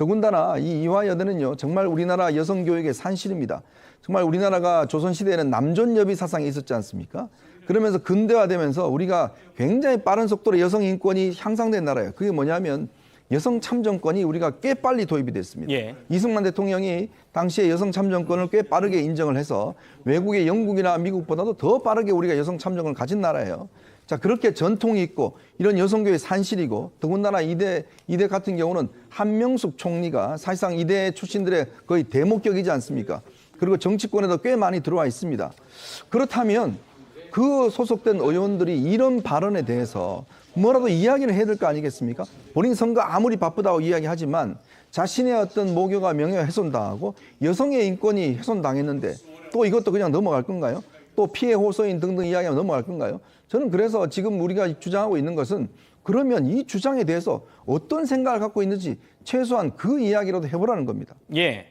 더군다나 이 이화여대는요 정말 우리나라 여성 교육의 산실입니다. 정말 우리나라가 조선 시대에는 남존여비 사상이 있었지 않습니까? 그러면서 근대화되면서 우리가 굉장히 빠른 속도로 여성 인권이 향상된 나라예요. 그게 뭐냐면 여성 참정권이 우리가 꽤 빨리 도입이 됐습니다. 예. 이승만 대통령이 당시에 여성 참정권을 꽤 빠르게 인정을 해서 외국의 영국이나 미국보다도 더 빠르게 우리가 여성 참정권을 가진 나라예요. 자, 그렇게 전통이 있고 이런 여성교의 산실이고 더군다나 이대 이대 같은 경우는 한명숙 총리가 사실상 이대 출신들의 거의 대목격이지 않습니까? 그리고 정치권에도 꽤 많이 들어와 있습니다. 그렇다면 그 소속된 의원들이 이런 발언에 대해서 뭐라도 이야기를 해야 될 거 아니겠습니까? 본인 선거 아무리 바쁘다고 이야기하지만 자신의 어떤 모교가 명예가 훼손당하고 여성의 인권이 훼손당했는데 또 이것도 그냥 넘어갈 건가요? 또 피해 호소인 등등 이야기하면 넘어갈 건가요? 저는 그래서 지금 우리가 주장하고 있는 것은 그러면 이 주장에 대해서 어떤 생각을 갖고 있는지 최소한 그 이야기라도 해보라는 겁니다. 예.